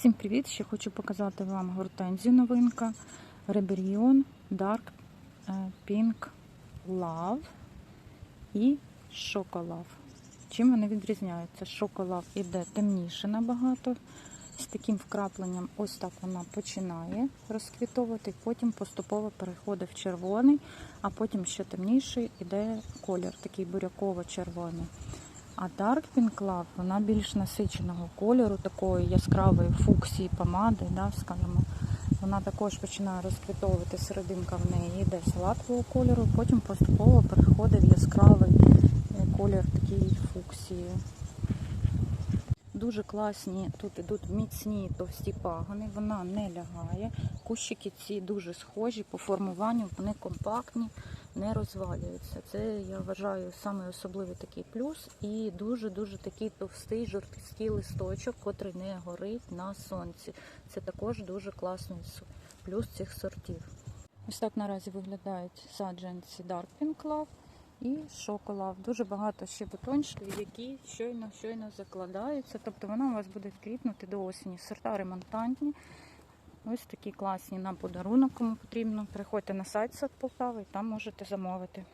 Всім привіт! Ще хочу показати вам гортензію новинка Rebellion Dark е, Pink Love і Шоколав. Чим вони відрізняються? Шоколав іде темніше набагато. З таким вкрапленням ось так вона починає розквітовувати, потім поступово переходить в червоний, а потім ще темніший іде колір, такий буряково-червоний. А Dark Pink Love, вона більш насиченого кольору, такої яскравої фуксії помади, да, скажімо. Вона також починає розквітовувати серединка в неї йде салатового кольору, потім поступово переходить яскравий е, колір такий фуксії. Дуже класні, тут ідуть міцні товсті пагони, вона не лягає. Кущики ці дуже схожі по формуванню, вони компактні, не розвалюються. Це я вважаю саме особливий такий плюс. І дуже-дуже такий товстий, жорсткий листочок, котрий не горить на сонці. Це також дуже класний плюс цих сортів. Ось так наразі виглядають саджанці Dark Pink Love і шоколад. Дуже багато ще бутончиків, які щойно щойно закладаються. Тобто вона у вас буде квітнути до осені. Сорта ремонтантні. Ось такі класні на подарунок, кому потрібно. Приходьте на сайт Сад Полтави там можете замовити.